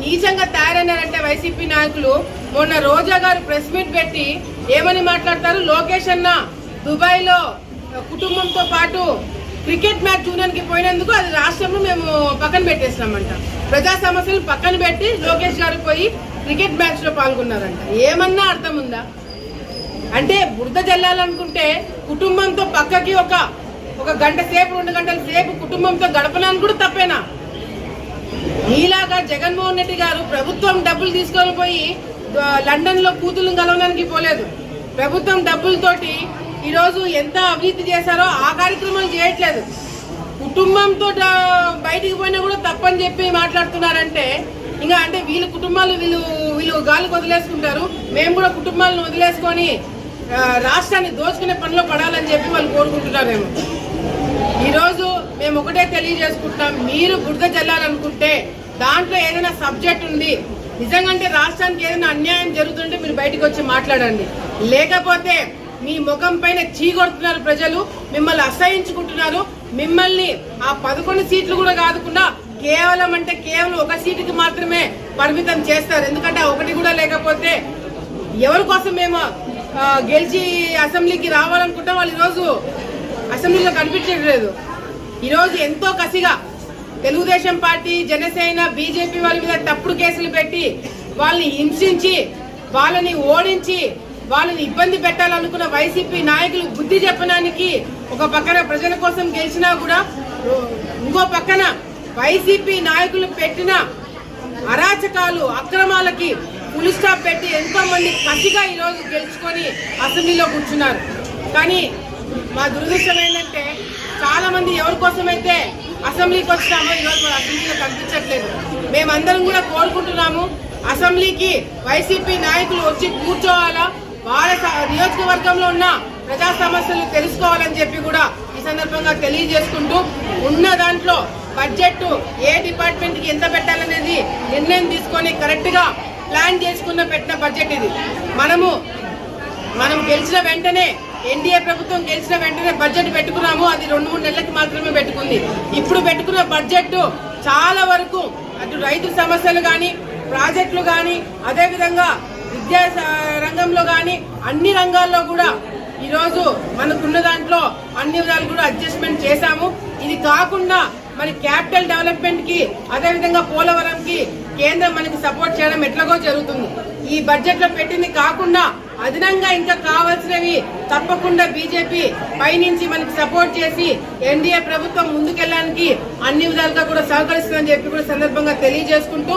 నీచంగా తయారైనారంటే వైసీపీ నాయకులు. మొన్న రోజా గారు ప్రెస్ మీట్ పెట్టి ఏమని మాట్లాడతారు? లోకేష్ అన్న దుబాయ్లో కుటుంబంతో పాటు క్రికెట్ మ్యాచ్ చూడడానికి పోయినందుకు అది రాష్ట్రంలో మేము పక్కన పెట్టేసినామంట. ప్రజా సమస్యలు పక్కన పెట్టి లోకేష్ గారు పోయి క్రికెట్ మ్యాచ్లో పాల్గొన్నారంట. ఏమన్నా అర్థం ఉందా అంటే బురద జల్లాలనుకుంటే కుటుంబంతో పక్కకి ఒక ఒక గంట సేపు రెండు గంటల సేపు కుటుంబంతో గడపడానికి కూడా తప్పేనా? జగన్మోహన్ రెడ్డి గారు ప్రభుత్వం డబ్బులు తీసుకొని పోయి లండన్లో లండన్లో కలవడానికి పోలేదు. ప్రభుత్వం డబ్బులతోటి ఈరోజు ఎంత అవినీతి చేశారో ఆ కార్యక్రమాలు చేయట్లేదు. కుటుంబంతో బయటికి పోయినా కూడా తప్పని చెప్పి మాట్లాడుతున్నారంటే ఇంకా అంటే వీళ్ళ కుటుంబాలు వీళ్ళు వీళ్ళు గాలికి వదిలేసుకుంటారు. మేము కూడా కుటుంబాలను వదిలేసుకొని రాష్ట్రాన్ని దోచుకునే పనిలో పడాలని చెప్పి వాళ్ళు కోరుకుంటున్నారేమో ఈరోజు మేము ఒకటే తెలియజేసుకుంటున్నాం. మీరు బురద జల్లాలనుకుంటే దాంట్లో ఏదైనా సబ్జెక్ట్ ఉంది నిజంగా అంటే రాష్ట్రానికి ఏదైనా అన్యాయం జరుగుతుంటే మీరు బయటకు వచ్చి మాట్లాడండి. లేకపోతే మీ ముఖం పైన చీకొడుతున్నారు ప్రజలు మిమ్మల్ని అసహించుకుంటున్నారు మిమ్మల్ని ఆ పదకొండు సీట్లు కూడా కాదుకుండా కేవలం అంటే కేవలం ఒక సీటుకి మాత్రమే పరిమితం చేస్తారు. ఎందుకంటే ఒకటి కూడా లేకపోతే ఎవరి కోసం మేము గెలిచి అసెంబ్లీకి రావాలనుకుంటాం వాళ్ళు ఈరోజు అసెంబ్లీలో కనిపించట్లేదు. ఈరోజు ఎంతో కసిగా తెలుగుదేశం పార్టీ జనసేన బీజేపీ వాళ్ళ మీద తప్పుడు కేసులు పెట్టి వాళ్ళని హింసించి వాళ్ళని ఓడించి వాళ్ళని ఇబ్బంది పెట్టాలనుకున్న వైసీపీ నాయకులు బుద్ధి చెప్పడానికి ఒక పక్కన ప్రజల కోసం గెలిచినా కూడా ఇంకో పక్కన వైసీపీ నాయకులు పెట్టిన అరాచకాలు అక్రమాలకి ఫుల్ స్టాప్ పెట్టి ఎంతో మంది కసిగా ఈ రోజు గెలుచుకొని అసెంబ్లీలో కూర్చున్నారు. కానీ మా దురదృష్టం ఏంటంటే చాలా మంది ఎవరి కోసమైతే అసెంబ్లీకి వచ్చినామో ఈరోజు మన అసెంబ్లీలో కనిపించట్లేదు. మేమందరం కూడా కోరుకుంటున్నాము అసెంబ్లీకి వైసీపీ నాయకులు వచ్చి కూర్చోవాలా? వాళ్ళ నియోజకవర్గంలో ఉన్న ప్రజా సమస్యలు తెలుసుకోవాలని చెప్పి కూడా ఈ సందర్భంగా తెలియజేసుకుంటూ ఉన్న దాంట్లో బడ్జెట్ ఏ డిపార్ట్మెంట్కి ఎంత పెట్టాలనేది నిర్ణయం తీసుకొని కరెక్ట్గా ప్లాన్ చేసుకున్న పెట్టిన బడ్జెట్ ఇది. మనము మనం గెలిచిన వెంటనే ఎన్డీఏ ప్రభుత్వం గెలిచిన వెంటనే బడ్జెట్ పెట్టుకున్నాము. అది రెండు మూడు నెలలకి మాత్రమే పెట్టుకుంది. ఇప్పుడు పెట్టుకున్న బడ్జెట్ చాలా వరకు అటు రైతు సమస్యలు కానీ ప్రాజెక్టులు కానీ అదేవిధంగా విద్యా రంగంలో కానీ అన్ని రంగాల్లో కూడా ఈరోజు మనకున్న దాంట్లో అన్ని విధాలు కూడా అడ్జస్ట్మెంట్ చేశాము. ఇది కాకుండా మరి క్యాపిటల్ డెవలప్మెంట్కి అదేవిధంగా పోలవరం కి కేంద్రం మనకి సపోర్ట్ చేయడం ఎట్లాగో జరుగుతుంది. ఈ బడ్జెట్లో పెట్టింది కాకుండా అదనంగా ఇంకా కావాల్సినవి తప్పకుండా బీజేపీ పైనుంచి మనకి సపోర్ట్ చేసి ఎన్డీఏ ప్రభుత్వం ముందుకెళ్ళడానికి అన్ని విధాలుగా కూడా సహకరిస్తుందని చెప్పి కూడా సందర్భంగా తెలియజేసుకుంటూ